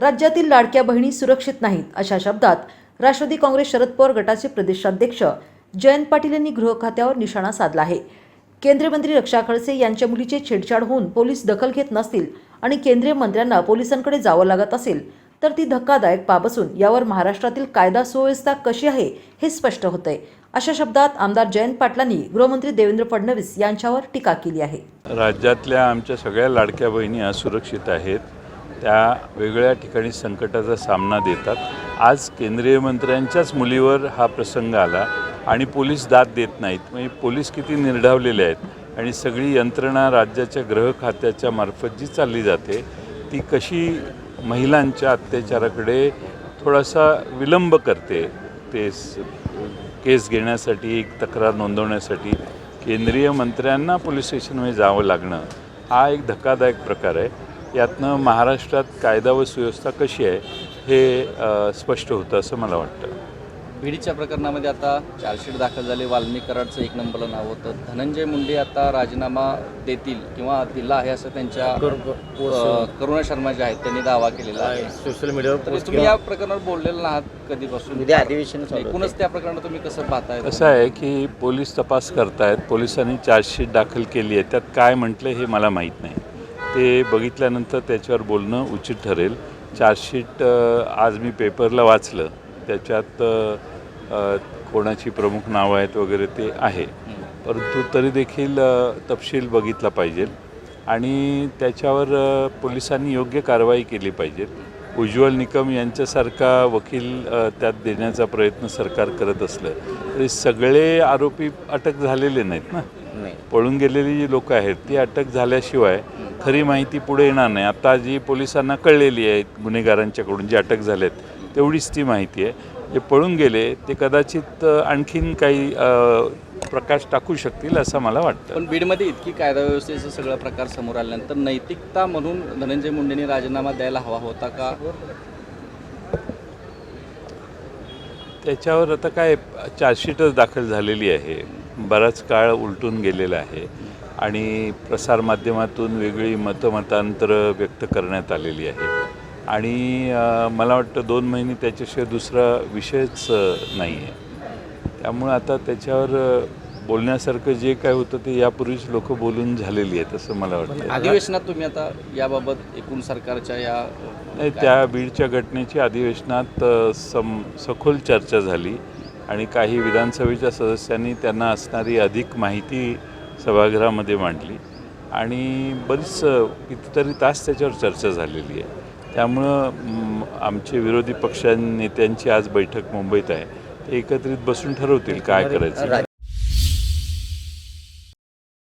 राज्यातील लाडक्या बहिणी सुरक्षित नाहीत अशा शब्दात राष्ट्रवादी काँग्रेस शरद पवार गटाचे प्रदेशाध्यक्ष जयंत पाटील यांनी गृह खात्यावर निशाणा साधला आहे. केंद्रीय मंत्री रक्षा खडसे यांच्या मुलीचे छेडछाड होऊन पोलीस दखल घेत नसतील आणि केंद्रीय मंत्र्यांना पोलिसांकडे जावं लागत असेल तर ती धक्कादायक बाब असून यावर महाराष्ट्रातील कायदा सुव्यवस्था कशी आहे हे स्पष्ट होतंय. अशा शब्दात आमदार जयंत पाटलांनी गृहमंत्री देवेंद्र फडणवीस यांच्यावर टीका केली आहे. राज्यातल्या आमच्या सगळ्या लाडक्या बहिणी असुरक्षित आहेत. त्या वेगळ्या ठिकाणी संकटाचा सामना देतात. आज केंद्रीय मंत्र्यांच्याच मुलीवर हा प्रसंग आला आणि पोलीस दाद देत नाहीत. म्हणजे पोलीस किती निर्ढावलेले आहेत आणि सगळी यंत्रणा राज्याच्या गृह खात्याच्या मार्फत जी चालली जाते ती कशी महिलांच्या अत्याचाराकडे थोडासा विलंब करते ते केस घेण्यासाठी एक तक्रार नोंदवण्यासाठी केंद्रीय मंत्र्यांना पोलीस स्टेशनमध्ये जावं लागणं हा एक धक्कादायक प्रकार आहे. यातनं महाराष्ट्रात कायदा व सुव्यवस्था कशी आहे हे स्पष्ट होतं असं मला वाटतं. बीडच्या प्रकरणामध्ये आता चार्जशीट दाखल झाले. वाल्मिक कराडचं एक नंबरला नाव होतं. धनंजय मुंडे आता राजीनामा देतील किंवा दिला आहे असं त्यांच्या करुणा शर्मा जे आहेत त्यांनी दावा केलेला आहे. सोशल मीडियावर तुम्ही या प्रकरणावर बोललेलं आहात कधीपासून? अधिवेशन. एकूणच त्या प्रकरणात तुम्ही कसं पाहताय? कसं आहे की पोलीस तपास करतायत. पोलिसांनी चार्जशीट दाखल केली आहे. त्यात काय म्हटलं हे मला माहीत नाही. ते बघितल्यानंतर त्याच्यावर बोलणं उचित ठरेल. चार्जशीट आज मी पेपरला वाचलं. त्याच्यात कोणाची प्रमुख नावं आहेत वगैरे ते आहे. परंतु तरी देखील तपशील बघितला पाहिजे आणि त्याच्यावर पोलिसांनी योग्य कारवाई केली पाहिजे. उज्ज्वल निकम यांच्यासारखा वकील त्यात देण्याचा प्रयत्न सरकार करत असलं तरी सगळे आरोपी अटक झालेले नाहीत ना? नाही. पळून गेलेली जी लोकं आहेत ती अटक झाल्याशिवाय खरी माहिती पुढे येणार नाही. आता जी पोलिसांना कळलेली आहे गुन्हेगारांच्याकडून जी अटक झालेत तेवढीच ती माहिती आहे. जे पळून गेले ते कदाचित आणखीन काही प्रकाश टाकू शकतील असं मला वाटतं. पण बीडमध्ये इतकी कायदा व्यवस्थेचा सगळा प्रकार समोर आल्यानंतर नैतिकता म्हणून धनंजय मुंडेंनी राजीनामा द्यायला हवा होता का? त्याच्यावर आता काय चार्जशीटच दाखल झालेली आहे. बराच काळ उलटून गेलेला आहे. आणि प्रसारमाध्यमातून वेगळी मतमतांतरं व्यक्त करण्यात आलेली आहे. आणि मला वाटतं दोन महिने त्याच्याशिवाय दुसरा विषयच नाही आहे त्यामुळं आता त्याच्यावर बोलण्यासारखं जे काय होतं ते यापूर्वीच लोक बोलून झालेली आहेत असं मला वाटतं. अधिवेशनात तुम्ही आता याबाबत एकूण सरकारच्या या नाही त्या बीडच्या घटनेची अधिवेशनात सम सखोल चर्चा झाली. आणि काही विधानसभेच्या सदस्यांनी त्यांना असणारी अधिक माहिती सभागृहामध्ये मांडली. आणि बरीच कितीतरी तास त्याच्यावर चर्चा झालेली आहे. त्यामुळं आमचे विरोधी पक्षां नेत्यांची आज बैठक मुंबईत आहे. ते एकत्रित बसून ठरवतील काय करायचं.